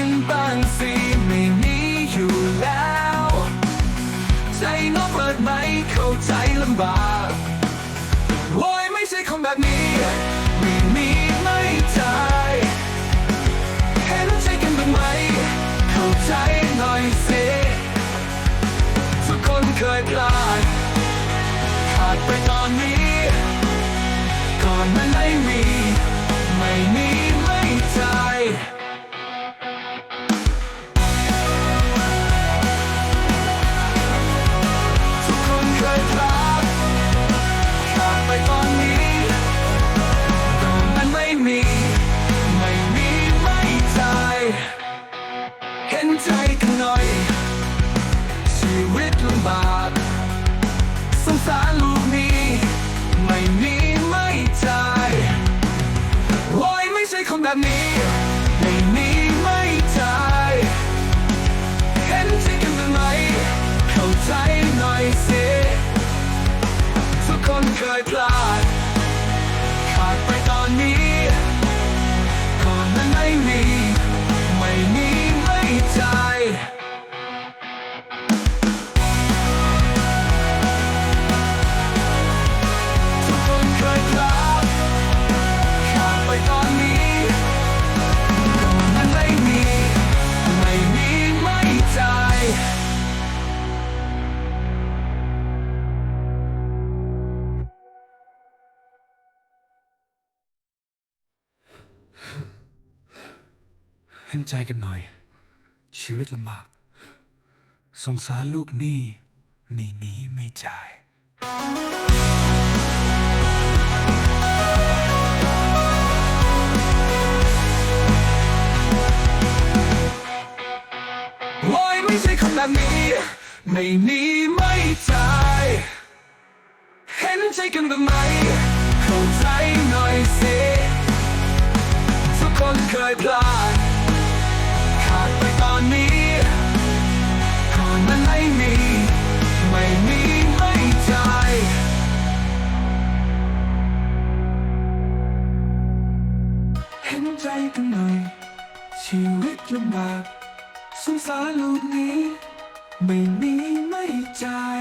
กันบางสิไม่มีอยู่แล้ว ใจน้องเปิดไหมเข้าใจลำบากโวยไม่ใช่คนแบบนี้ไม่มีไม่ใจเห็นใจกันบ้างไหม เข้าใจหน่อยสิทุกคนเคยพลาดขาดไปตอนนี้ ก่อนมันไม่มี ไม่มี ใจกันหน่อย ชีวิตลำบากสงสารลูกนี้ ไม่มีไม่ใจโอ้ยไม่ใช่คนแบบนี้ ไม่มีไม่ใจเห็นใจกันบ้างไหมเข้าใจหน่อยสิทุกคนเคยพลาด เห็นใจกันหน่อย ชีวิตลำบาก สงสารลูกหนี้หนี่นี้ไม่จ่ายโอ้ยไม่ใช่คนแบบนี้ไม่หนีไม่จ่าย เห็นใจกันบ้างไหมเข้าใจหน่อยสิทุกคนเคยพลาด เห็นใจกันหน่อย ชีวิตลำบากสงสารลูกนี้ ไม่มีไม่จ่าย